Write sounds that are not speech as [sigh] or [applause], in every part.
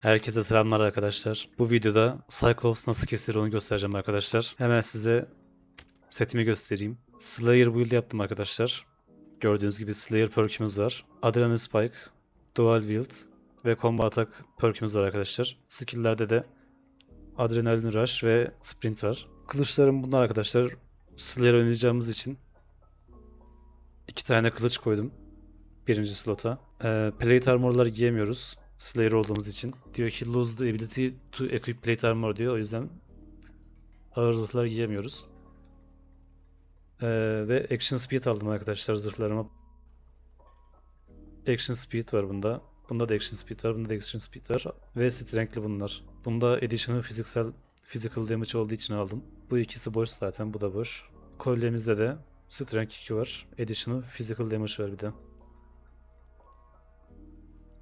Herkese selamlar arkadaşlar. Bu videoda Cyclops nasıl kesilir onu göstereceğim arkadaşlar. Hemen size setimi göstereyim. Slayer build yaptım arkadaşlar. Gördüğünüz gibi Slayer perk'ümüz var. Adrenaline Spike, Dual Wield ve Combo Attack perk'ümüz var arkadaşlar. Skill'lerde de Adrenaline Rush ve Sprint var. Kılıçlarım bunlar arkadaşlar. Slayer oynayacağımız için iki tane kılıç koydum. Birinci slota. Ee, plate armor'lar giyemiyoruz. Slayer olduğumuz için. Diyor ki lose the ability to equip plate armor diyor. O yüzden ağır zırhlar giyemiyoruz. Ee, ve action speed aldım arkadaşlar zırhlarıma. Action speed var bunda. Bunda da action speed var. Bunda da action speed var. Ve strength'li bunlar. Bunda additional fiziksel physical damage olduğu için aldım. Bu ikisi boş zaten. Bu da boş. Kolyemizde de strength 2 var. Additional physical damage var bir de.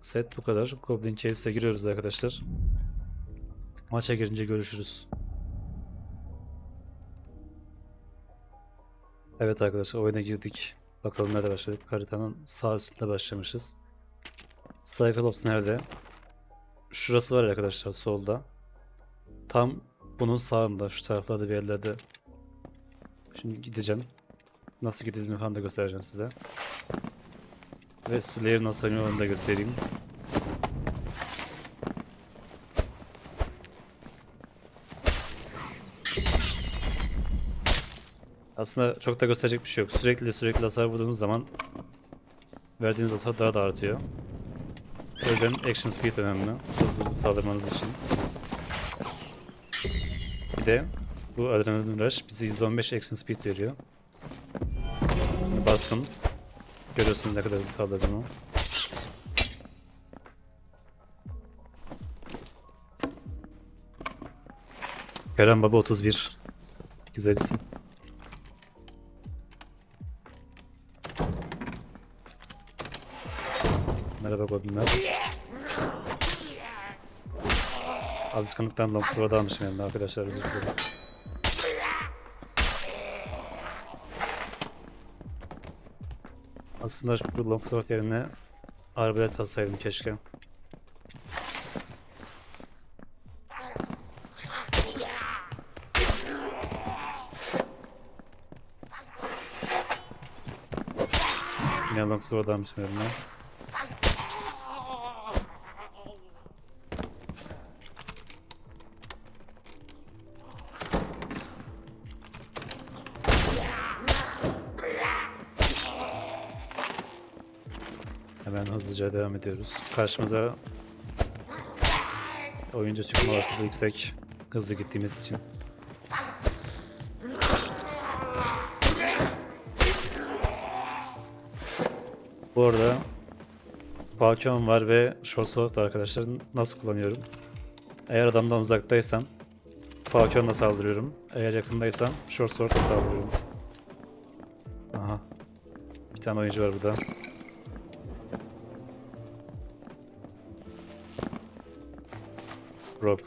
Set bu kadar. Goblin Case'e giriyoruz arkadaşlar. Maça girince görüşürüz. Evet arkadaşlar oyuna girdik. Bakalım nerede başladık. Haritanın sağ üstünde başlamışız. Cyclops nerede? Şurası var arkadaşlar solda. Tam bunun sağında şu taraflarda bir yerlerde. Şimdi gideceğim. Nasıl gidildiğini falan da göstereceğim size. Ve Slayer nasıl oynuyor da göstereyim. Aslında çok da gösterecek bir şey yok. Sürekli sürekli hasar vurduğunuz zaman verdiğiniz hasar daha da artıyor. O yüzden action speed önemli. Hızlı saldırmanız için. Bir de bu adrenalin rush bize 115 action speed veriyor. Bastım. Görüyorsunuz ne kadar hızlı saldırdığımı. Kerem Baba 31. Güzel isim. Merhaba goblinler. Alışkanlıktan Longsword almışım yanımda arkadaşlar özür dilerim. Aslında bu Longsword yerine arbalet alsaydım keşke. Yine Longsword almışım yanıma. Hızlıca devam ediyoruz. Karşımıza oyuncu çıkma olasılığı yüksek. Hızlı gittiğimiz için. Bu arada Falcon var ve Short Sword var arkadaşlar. Nasıl kullanıyorum? Eğer adamdan uzaktaysam Falcon'la saldırıyorum. Eğer yakındaysam Short Sword'la saldırıyorum. Aha. Bir tane oyuncu var burada. Rob.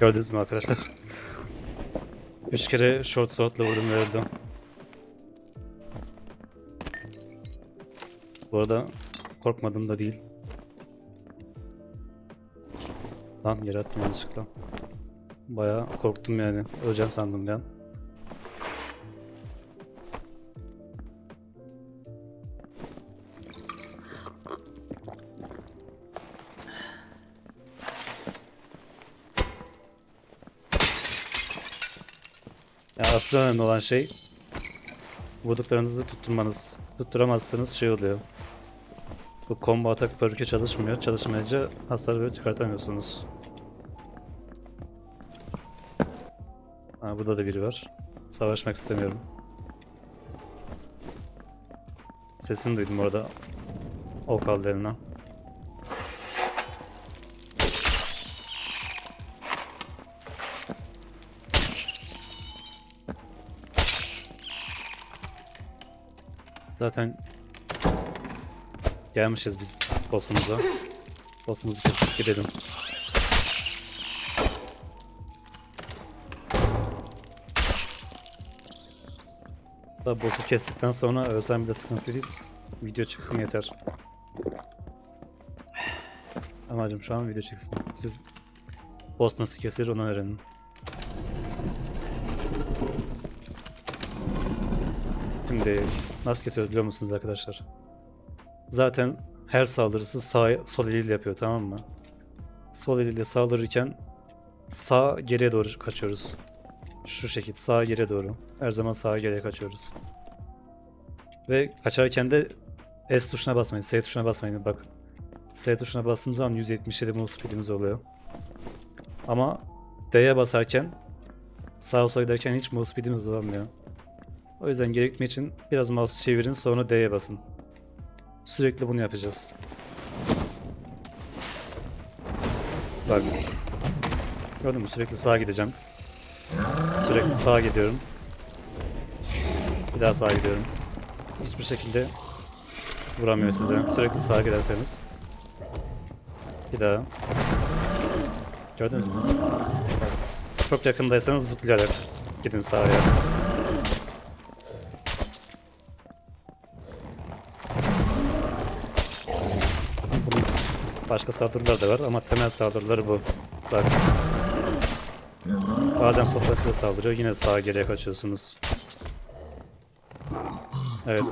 Gördünüz mü arkadaşlar? Üç kere short sword'la vurdum ve öldüm. Bu arada korkmadım da değil. Lan yere attım yanlışlıkla. Bayağı korktum yani. Öleceğim sandım ben. Ya asıl önemli olan şey vurduklarınızı tutturmanız. Tutturamazsanız şey oluyor. Bu combo atak perk'ü çalışmıyor. Çalışmayınca hasar böyle çıkartamıyorsunuz. Ha, burada da biri var. Savaşmak istemiyorum. Sesini duydum orada. Ok aldı eline. Zaten gelmişiz biz boss'umuza. Boss'umuzu kesip gidelim. Da boss'u kestikten sonra ölsem bile sıkıntı değil. Video çıksın yeter. Amacım şu an video çıksın. Siz boss nasıl kesilir onu öğrenin. Şimdi nasıl kesiyoruz biliyor musunuz arkadaşlar? Zaten her saldırısı sağ sol eliyle yapıyor tamam mı? Sol eliyle saldırırken sağ geriye doğru kaçıyoruz. Şu şekilde sağa geriye doğru. Her zaman sağa geriye kaçıyoruz. Ve kaçarken de S tuşuna basmayın, S tuşuna basmayın bak. S tuşuna bastığımız zaman 177 move speedimiz oluyor. Ama D'ye basarken sağa sola giderken hiç move speedimiz olmuyor. O yüzden geri gitmek için biraz mouse çevirin sonra D'ye basın. Sürekli bunu yapacağız. Bak. Gördün mü? Sürekli sağa gideceğim. Sürekli sağa gidiyorum. Bir daha sağa gidiyorum. Hiçbir şekilde vuramıyor size. Sürekli sağa giderseniz. Bir daha. Gördünüz mü? Çok yakındaysanız zıplayarak gidin sağa. Başka saldırılar da var ama temel saldırıları bu. Bak. Bazen sopasıyla saldırıyor. Yine sağa geriye kaçıyorsunuz. Evet.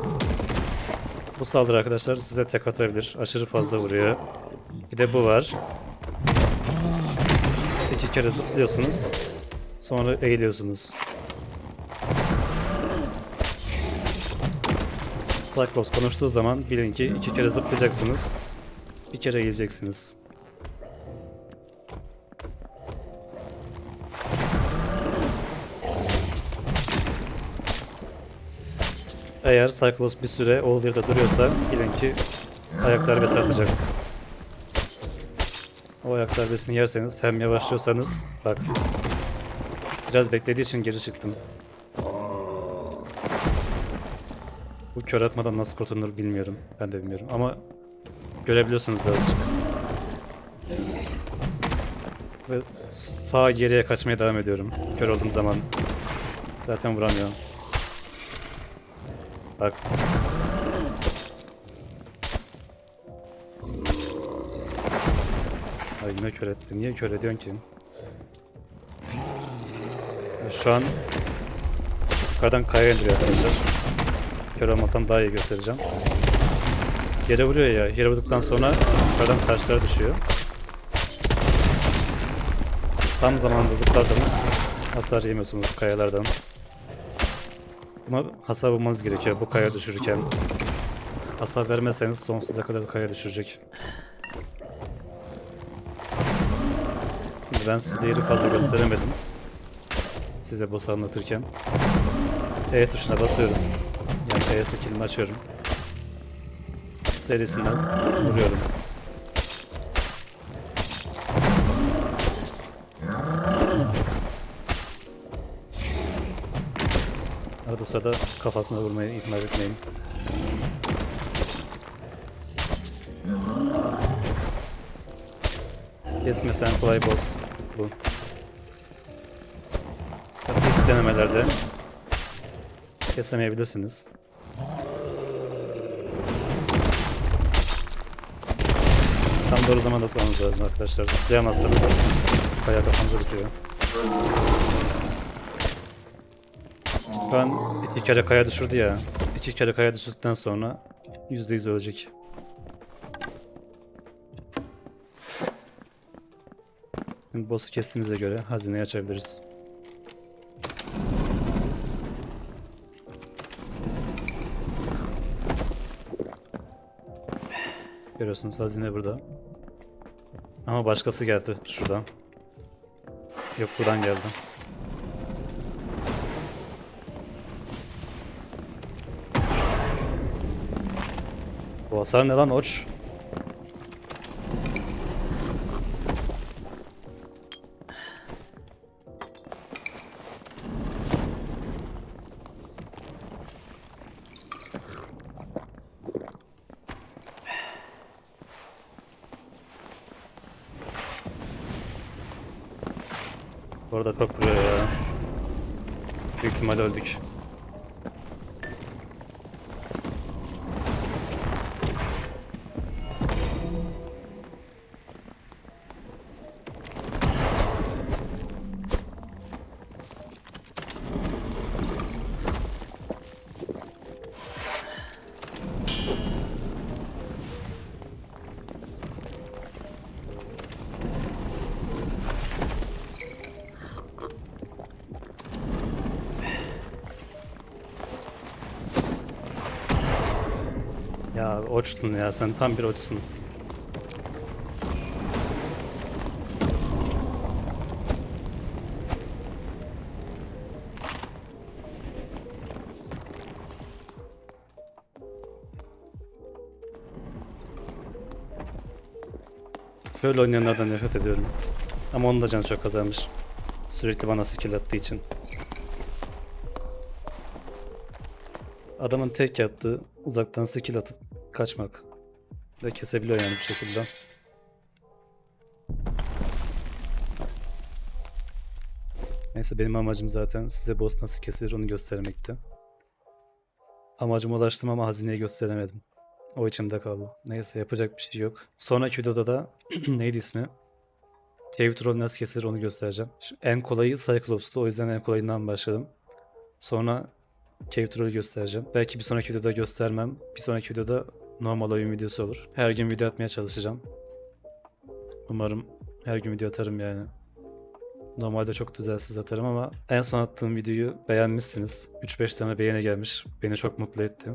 Bu saldırı arkadaşlar size tek atabilir. Aşırı fazla vuruyor. Bir de bu var. İki kere zıplıyorsunuz. Sonra eğiliyorsunuz. Cyclops konuştuğu zaman bilin ki iki kere zıplayacaksınız. Bir kere eğileceksiniz. Eğer Cyclops bir süre olduğu yerde duruyorsa bilin ki ayak darbesi atacak. O ayak darbesini yerseniz hem yavaşlıyorsanız bak biraz beklediği için geri çıktım. Bu kör atmadan nasıl kurtulur bilmiyorum. Ben de bilmiyorum ama görebiliyorsunuz azıcık. Ve sağa geriye kaçmaya devam ediyorum. Kör olduğum zaman zaten vuramıyorum. Bak. Ay yine kör etti. Niye kör ediyorsun ki? Şu an yukarıdan kaya indiriyor arkadaşlar. Kör olmasam daha iyi göstereceğim. Yere vuruyor ya. Yere vurduktan sonra yukarıdan taşlara düşüyor. Tam zamanında zıplarsanız hasar yemiyorsunuz kayalardan. Ama hasar bulmanız gerekiyor bu kaya düşürürken. Hasar vermezseniz sonsuza kadar kaya düşürecek. Ben size yeri fazla gösteremedim. Size boss anlatırken. E tuşuna basıyorum. Yani E skillini açıyorum. Serisinden vuruyorum. Arada sırada kafasına vurmayı ihmal etmeyin. Kesmesen kolay boss bu. Tabii denemelerde kesemeyebilirsiniz. Tam doğru zamanda tutmanız lazım arkadaşlar. Zıplayamazsanız kaya kafanıza. Şu an iki kere kaya düşürdü ya. İki kere kaya düşürdükten sonra %100 ölecek. Şimdi boss'u kestiğimize göre hazineyi açabiliriz. Görüyorsunuz hazine burada. Ama başkası geldi şuradan. Yok buradan geldi. Bu hasar ne lan oç? Orada çok vuruyor ya. Büyük ihtimal öldük. Oçtun ya sen tam bir oçsun. Böyle oynayanlardan nefret ediyorum. Ama onun da canı çok kazanmış. Sürekli bana skill attığı için. Adamın tek yaptığı uzaktan skill atıp kaçmak. Ve kesebiliyor yani bu şekilde. Neyse benim amacım zaten size boss nasıl kesilir onu göstermekti. Amacıma ulaştım ama hazineyi gösteremedim. O içimde kaldı. Neyse yapacak bir şey yok. Sonraki videoda da [clears throat] neydi ismi? Cave Troll nasıl kesilir onu göstereceğim. Şu en kolayı Cyclops'tu o yüzden en kolayından başladım. Sonra Cave Troll'ü göstereceğim. Belki bir sonraki videoda göstermem. Bir sonraki videoda normal oyun videosu olur. Her gün video atmaya çalışacağım. Umarım her gün video atarım yani. Normalde çok düzensiz atarım ama en son attığım videoyu beğenmişsiniz. 3-5 tane beğeni gelmiş. Beni çok mutlu etti.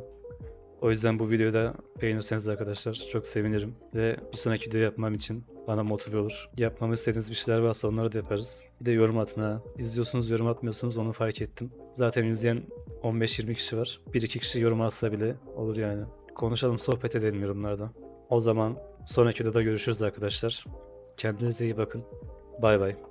O yüzden bu videoyu da beğenirseniz arkadaşlar çok sevinirim. Ve bir sonraki video yapmam için bana motive olur. Yapmamı istediğiniz bir şeyler varsa onları da yaparız. Bir de yorum atın ha. İzliyorsunuz yorum atmıyorsunuz onu fark ettim. Zaten izleyen 15-20 kişi var. 1-2 kişi yorum atsa bile olur yani. Konuşalım sohbet edelim yorumlarda. O zaman sonraki videoda görüşürüz arkadaşlar. Kendinize iyi bakın. Bay bay.